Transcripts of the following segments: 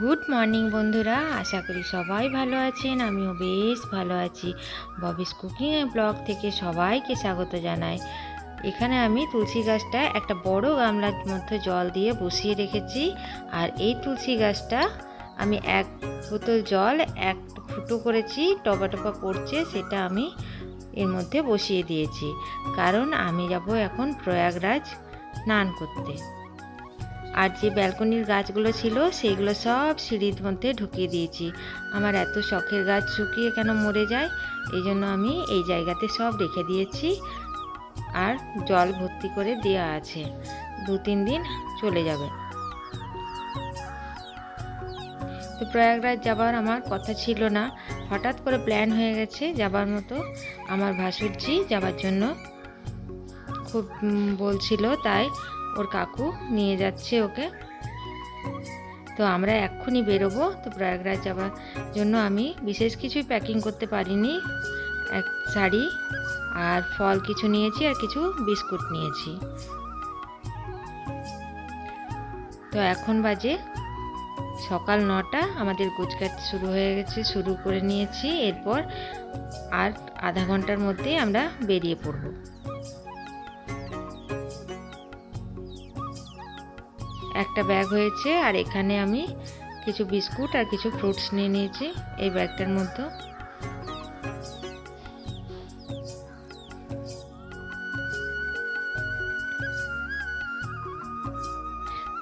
Good morning বন্ধুরা। আশা করি সবাই ভালো আছেন। আমিও বেশ ভালো আছি। ববিস কুকিং ব্লগ থেকে সবাইকে স্বাগত জানাই। এখানে আমি তুলসী গাছটা একটা বড় গামলার মধ্যে জল দিয়ে বসিয়ে রেখেছি। আর এই তুলসী গাছটা আমি এক বোতল জল, এক ফুটো করেছি, টপা টপা পড়ছে, সেটা আমি এর মধ্যে বসিয়ে দিয়েছি। কারণ আমি যাব এখন প্রয়াগরাজ স্নান করতে। আর যে ব্যালকনির গাছগুলো ছিল, সেইগুলো সব সিঁড়ির মধ্যে ঢুকিয়ে দিয়েছি। আমার এত শখের গাছ শুকিয়ে কেন মরে যায়? এই জন্য আমি এই জায়গাতে সব রেখে দিয়েছি আর জল ভর্তি করে দেওয়া আছে। দু তিন দিন চলে যাবে। তো প্রয়াগরাজ যাবার আমার কথা ছিল না। হঠাৎ করে প্ল্যান হয়ে গেছে যাবার মতো। আমার ভাসুরজি যাবার জন্য খুব বলছিল তাই ওর কাকু নিয়ে যাচ্ছে ওকে। তো আমরা এক্ষুনি বেরোবো। তো প্রয়াগরাজ যাওয়ার জন্য আমি বিশেষ কিছুই প্যাকিং করতে পারিনি। এক শাড়ি আর ফল কিছু নিয়েছি আর কিছু বিস্কুট নিয়েছি। তো এখন বাজে সকাল নটা। আমাদের গোছকাট শুরু হয়ে গেছে, শুরু করে নিয়েছি। এরপর আর আধা ঘণ্টার মধ্যেই আমরা বেরিয়ে পড়ব। একটা ব্যাগ হয়েছে আর এখানে আমি কিছু বিস্কুট আর কিছু ফ্রুটস নিয়ে নিয়েছি এই ব্যাগটার মধ্যে।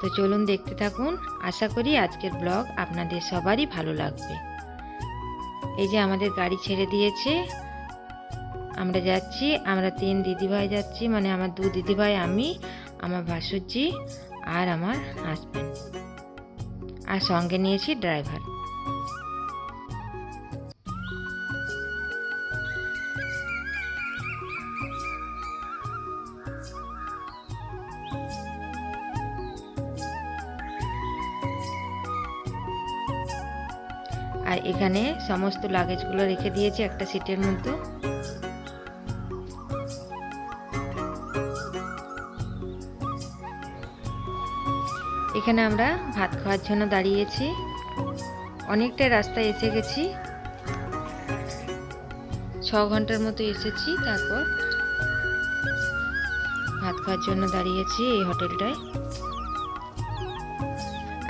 তো চলুন দেখতে থাকুন, আশা করি আজকের ব্লগ আপনাদের সবারই ভালো লাগবে। এই যে আমাদের গাড়ি ছেড়ে দিয়েছে, আমরা যাচ্ছি, আমরা তিন দিদিভাই যাচ্ছি মানে আমার দু দিদিভাই, আমি, আমার ভাসুরজি আর আমার হাজব্যান্ড আর সঙ্গে নিয়েছি ড্রাইভার আর এখানে সমস্ত লাগেজগুলো রেখে দিয়েছি একটা সিটের মধ্যে। এখানে আমরা ভাত খাওয়ার জন্য দাঁড়িয়েছি। অনেকটা রাস্তায় এসে গেছি। ছ ঘণ্টার মতো এসেছি, তারপর ভাত খাওয়ার জন্য দাঁড়িয়েছি এই হোটেলটায়।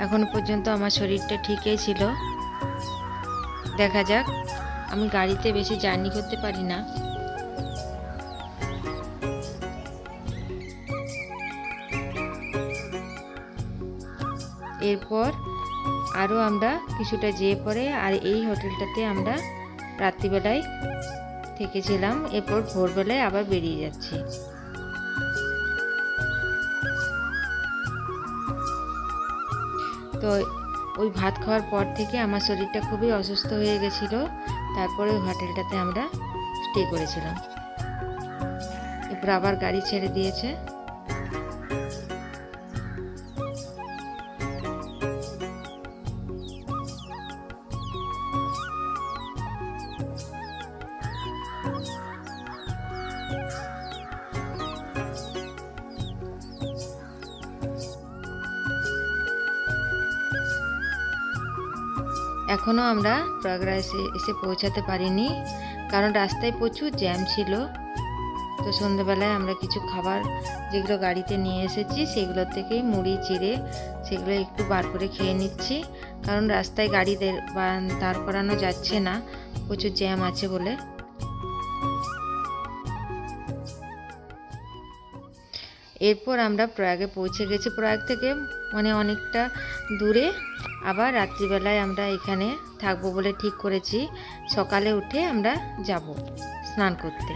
এখনও পর্যন্ত আমার শরীরটা ঠিকই ছিল। দেখা যাক, আমি গাড়িতে বেশি জার্নি করতে পারি না। এরপর আরও আমরা কিছুটা যেয়ে পরে আর এই হোটেলটাতে আমরা রাত্রিবেলায় থেকেছিলাম। এরপর ভোরবেলায় আবার বেরিয়ে যাচ্ছি। তো ওই ভাত খাওয়ার পর থেকে আমার শরীরটা খুবই অসুস্থ হয়ে গেছিল। তারপরে ওই হোটেলটাতে আমরা স্টে করেছিলাম। এরপর আবার গাড়ি ছেড়ে দিয়েছে। এখনও আমরা প্রয়াগরাজে এসে এসে পৌঁছাতে পারিনি, কারণ রাস্তায় প্রচুর জ্যাম ছিল। তো সন্ধ্যেবেলায় আমরা কিছু খাবার যেগুলো গাড়িতে নিয়ে এসেছি, সেগুলো থেকেই মুড়ি, চিড়ে, সেগুলো একটু বার করে খেয়ে নিচ্ছি। কারণ রাস্তায় গাড়ি দাঁড় করানো যাচ্ছে না, প্রচুর জ্যাম আছে বলে। এরপর আমরা প্রয়াগে পৌঁছে গেছি। প্রয়াগ থেকে মানে অনেকটা দূরে। আবার রাত্রিবেলায় আমরা এখানে থাকব বলে ঠিক করেছি। সকালে উঠে আমরা যাব স্নান করতে।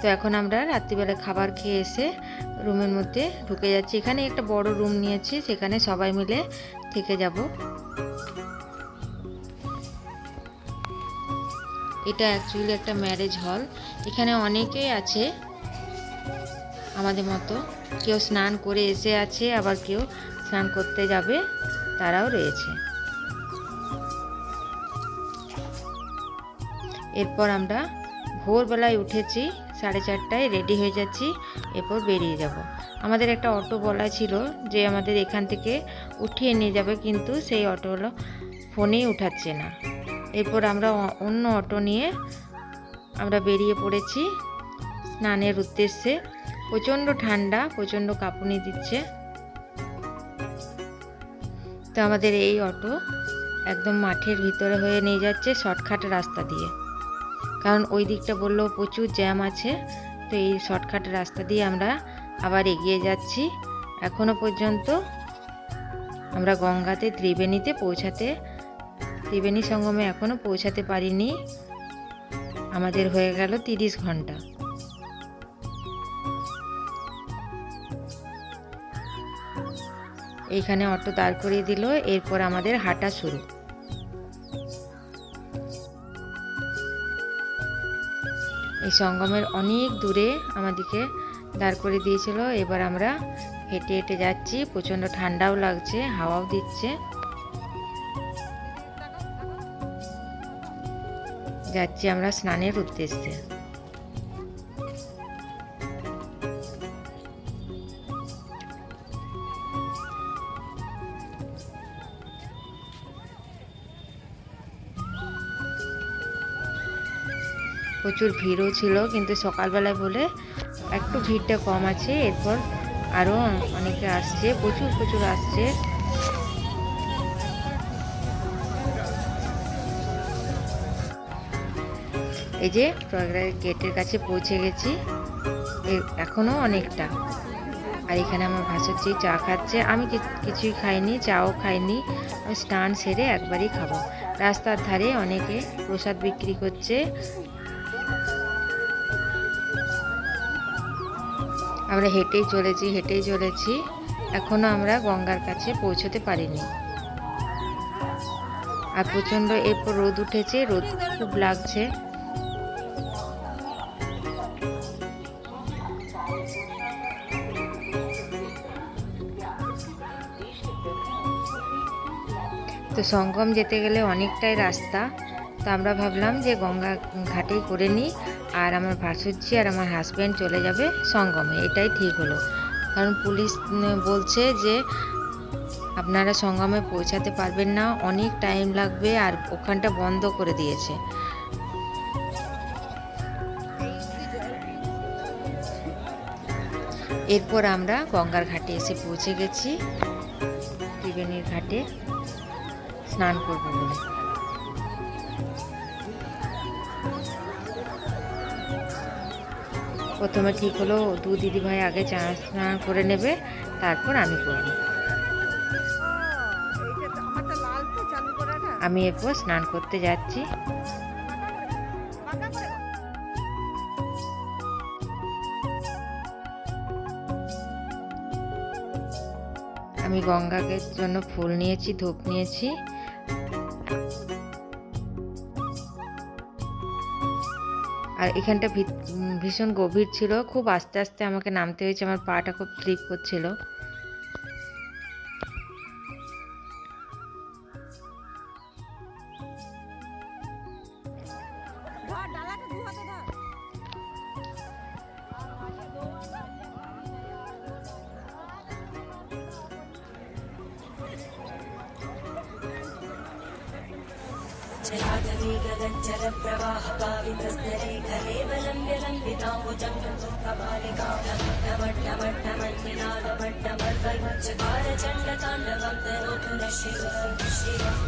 তো এখন আমরা রাত্রিবেলা খাবার খেয়ে এসে রুমের মধ্যে ঢুকে যাচ্ছি। এখানে একটা বড় রুম নিয়েছি, সেখানে সবাই মিলে থেকে যাব। এটা অ্যাকচুয়ালি একটা ম্যারেজ হল এখানে অনেকেই আছে আমাদের মতো। কেউ স্নান করে এসে আছে, আবার কেউ স্নান করতে যাবে, তারাও রয়েছে। এরপর আমরা ভোরবেলায় উঠেছি, সাড়ে চারটায় রেডি হয়ে যাচ্ছি, এরপর বেরিয়ে যাব। আমাদের একটা অটো বলা ছিল যে আমাদের এখান থেকে উঠিয়ে নিয়ে যাবে, কিন্তু সেই অটোগুলো ফোনেই উঠাচ্ছে না। এরপর আমরা অন্য অটো নিয়ে আমরা বেরিয়ে পড়েছি স্নানের উদ্দেশ্যে। প্রচণ্ড ঠান্ডা, প্রচণ্ড কাঁপুনি দিচ্ছে। তো আমাদের এই অটো একদম মাঠের ভিতরে হয়ে নিয়ে যাচ্ছে শর্টকাট রাস্তা দিয়ে। কারণ ওই দিকটা বলল প্রচুর জ্যাম আছে, তো এই শর্টকাট রাস্তা দিয়ে আমরা আবার এগিয়ে যাচ্ছি। এখনও পর্যন্ত আমরা গঙ্গাতে ত্রিবেণীতে পৌঁছাতে, ত্রিবেণী সঙ্গমে এখনও পৌঁছাতে পারিনি। আমাদের হয়ে গেল তিরিশ ঘণ্টা। এইখানে অটো দাঁড় করিয়ে দিল, এরপর আমাদের হাঁটা শুরু। এই সঙ্গমের অনেক দূরে আমাদেরকে দাঁড় করে দিয়েছিল। এবার আমরা হেঁটে হেঁটে যাচ্ছি। প্রচণ্ড ঠান্ডাও লাগছে, হাওয়াও দিচ্ছে। যাচ্ছি আমরা স্নানের উদ্দেশ্যে। প্রচুর ভিড়ও ছিল, কিন্তু সকালবেলায় বলে একটু ভিড়টা কম আছে, এরপর আরও অনেকে আসছে, প্রচুর প্রচুর আসছে। এই যে প্রয়াগরাজ গেটের কাছে পৌঁছে গেছি, এ- এখনও অনেকটা। আর এখানে আমার ভাসুরজি চা খাচ্ছে, আমি কিছুই খাইনি, চাও খাইনি, আমি স্নান সেরে একবারই খাব। রাস্তার ধারে অনেকে প্রসাদ বিক্রি করছে আমরা হেঁটেই চলেছি হেঁটেই চলেছি। এখনও আমরা গঙ্গার কাছে পৌঁছতে পারিনি। আর প্রচণ্ড এরপর রোদ উঠেছে, রোদ খুব লাগছে। তো সঙ্গম যেতে গেলে অনেকটাই রাস্তা। তো আমরা ভাবলাম যে গঙ্গা ঘাটেই করে নিই, আর আমার ভাসুরজি আর আমার হাজব্যান্ড চলে যাবে সঙ্গমে, এটাই ঠিক হলো। কারণ পুলিশ বলছে যে আপনারা সঙ্গমে পৌঁছাতে পারবেন না, অনেক টাইম লাগবে, আর ওখানটা বন্ধ করে দিয়েছে। এরপর আমরা গঙ্গার ঘাটে এসে পৌঁছে গেছি, ত্রিবেণীর ঘাটে, স্নান করব বলে। প্রথমে ঠিক হলো, দু দিদি ভাই আগে চা স্নান করে নেবে, তারপর আমি করব। আমি এরপর স্নান করতে যাচ্ছি। আমি গঙ্গাকে জন্য ফুল নিয়েছি, ধূপ নিয়েছি। আর এখানটা ভীষণ গভীর ছিল। খুব আস্তে আস্তে আমাকে নামতে হয়েছে। আমার পাটা খুব স্লিপ করছিল। गगञ्चलप्रवाहपावितस्तरे कलेवलम्ब्य लम्बिताम्बुजङ्गम्भकालिकामण्डमण्डमण्डिनादमण्डमर्वयुञ्चकारचण्डताण्डवं तरोतु न शिवं शिवम्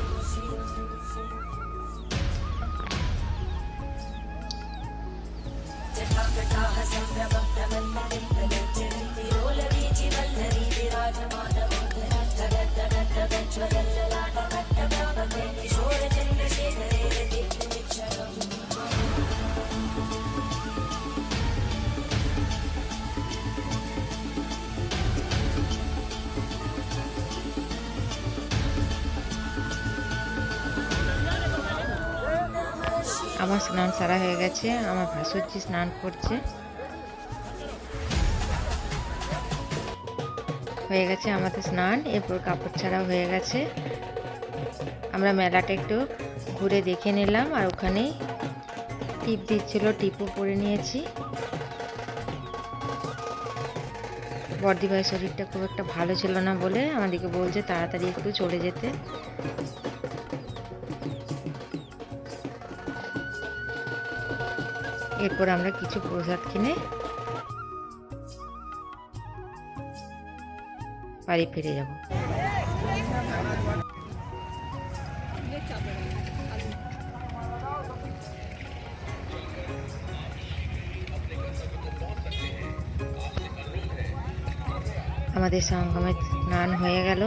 जटाकटाः सम्भ्रमं আমার স্নান সারা হয়ে গেছে, আমার ভাসুরজি স্নান করছে। হয়ে গেছে আমাদের স্নান, এরপর কাপড় ছাড়াও হয়ে গেছে। আমরা মেলাটা একটু ঘুরে দেখে নিলাম আর ওখানেই টিপ দিচ্ছিল, টিপও পরে নিয়েছি। বর্দি ভাইয়ের শরীরটা খুব একটা ভালো ছিল না বলে আমাদেরকে বলছে তাড়াতাড়ি একটু চলে যেতে। এরপর আমরা কিছু প্রসাদ কিনে বাড়ি ফিরে যাব। আমাদের সঙ্গমে স্নান হয়ে গেল।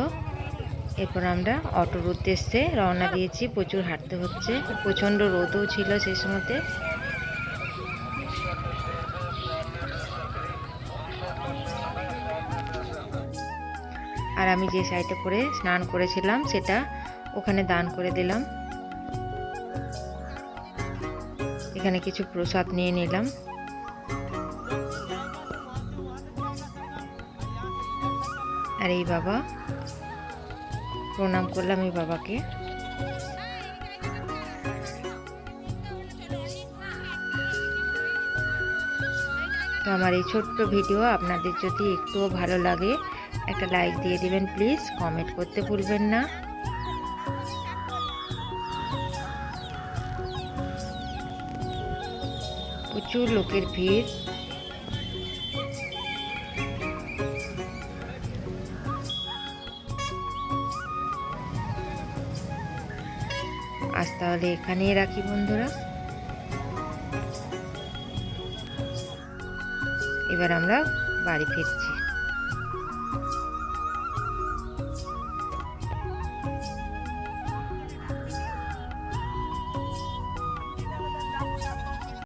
এরপর আমরা অটোর উদ্দেশ্যে রওনা দিয়েছি। প্রচুর হাঁটতে হচ্ছে। প্রচণ্ড রোদও ছিল সেই সময়তে। আমি যে শাড়িটা পরে স্নান করেছিলাম, সেটা ওখানে দান করে দিলাম। এখানে কিছু প্রসাদ নিয়ে নিলাম। আর এই বাবা, প্রণাম করলাম এই বাবাকে। তো আমার এই ছোট্ট ভিডিও আপনাদের যদি একটুও ভালো লাগে একটা লাইক দিয়ে দিবেন প্লিজ কমেন্ট করতে ভুলবেন না। প্রচুর লোকের ভিড়। আজ তাহলে এখানেই রাখি বন্ধুরা। এবার আমরা বাড়ি ফিরছি।